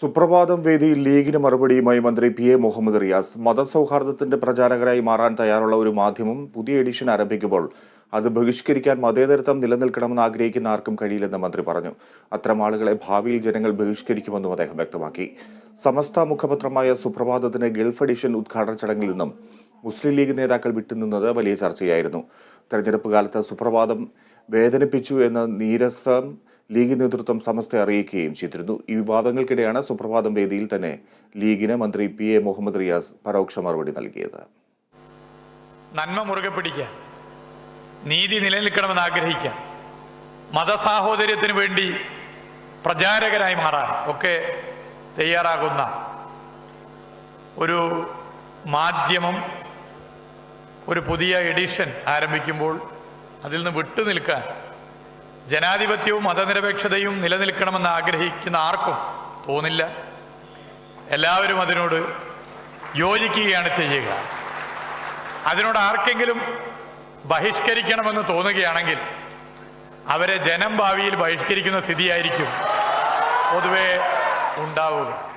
സുപ്രഭാതം വേദിയിൽ ലീഗിന് മറുപടിയുമായി മന്ത്രി പി എ മുഹമ്മദ് റിയാസ് മതസൗഹാർദ്ദത്തിന്റെ പ്രചാരകരായി മാറാൻ തയ്യാറുള്ള ഒരു മാധ്യമം പുതിയ എഡിഷൻ ആരംഭിക്കുമ്പോൾ അത് ബഹിഷ്കരിക്കാൻ മതേതരത്വം നിലനിൽക്കണമെന്ന് ആഗ്രഹിക്കുന്ന ആർക്കും കഴിയില്ലെന്ന് മന്ത്രി പറഞ്ഞു. അത്തരം ആളുകളെ ഭാവിയിൽ ജനങ്ങൾ ബഹിഷ്കരിക്കുമെന്നും അദ്ദേഹം വ്യക്തമാക്കി. സമസ്ത മുഖപത്രമായ സുപ്രഭാതത്തിന് ഗൾഫ് എഡിഷൻ ഉദ്ഘാടന ചടങ്ങിൽ നിന്നും മുസ്ലിം ലീഗ് നേതാക്കൾ വിട്ടുനിന്നത് വലിയ ചർച്ചയായിരുന്നു. തെരഞ്ഞെടുപ്പ് കാലത്ത് സുപ്രഭാതം വേദനിപ്പിച്ചു എന്ന നീരസം ലീഗ് നേതൃത്വം സമസ്തയെ അറിയിക്കുകയും ചെയ്തിരുന്നു. ഈ വിവാദങ്ങൾക്കിടെയാണ് സുപ്രഭാതം വേദിയിൽ തന്നെ ലീഗിന് മന്ത്രി പി എ മുഹമ്മദ് റിയാസ് പരോക്ഷ മറുപടി നൽകിയത്. നന്മ മുറുകെ പിടിക്കാൻ നീതി നിലനിൽക്കണമെന്ന് ആഗ്രഹിക്കാൻ മതസാഹോദര്യത്തിന് വേണ്ടി പ്രചാരകരായി മാറാൻ ഒക്കെ തയ്യാറാകുന്ന ഒരു മാധ്യമം ഒരു പുതിയ എഡിഷൻ ആരംഭിക്കുമ്പോൾ അതിൽ നിന്ന് വിട്ടു നിൽക്കാൻ ജനാധിപത്യവും മതനിരപേക്ഷതയും നിലനിൽക്കണമെന്ന് ആഗ്രഹിക്കുന്ന ആർക്കും തോന്നില്ല. എല്ലാവരും അതിനോട് യോജിക്കുകയാണ് ചെയ്യുക. അതിനോട് ആർക്കെങ്കിലും ബഹിഷ്കരിക്കണമെന്ന് തോന്നുകയാണെങ്കിൽ അവരെ ജനം ഭാവിയിൽ ബഹിഷ്കരിക്കുന്ന സ്ഥിതിയായിരിക്കും പൊതുവെ ഉണ്ടാവുക.